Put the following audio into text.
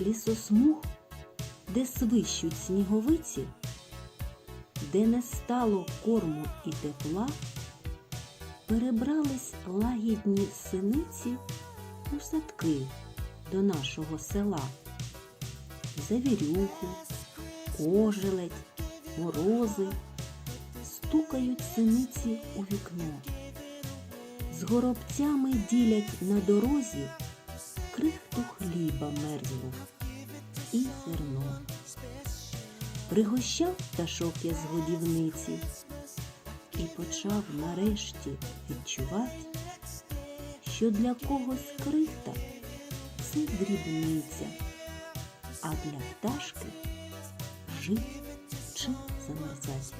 лісосмуг, де свищуть сніговиці, де не стало корму і тепла, перебрались лагідні синиці у садки до нашого села. Завірюху, кожеледь, морози стукають синиці у вікно. З горобцями ділять на дорозі крихту хліба мерзлу і зерно. Пригощав пташок я з годівниці і почав нарешті відчувати, що для когось крихта це дрібниця, а для пташки жить чи замерзать.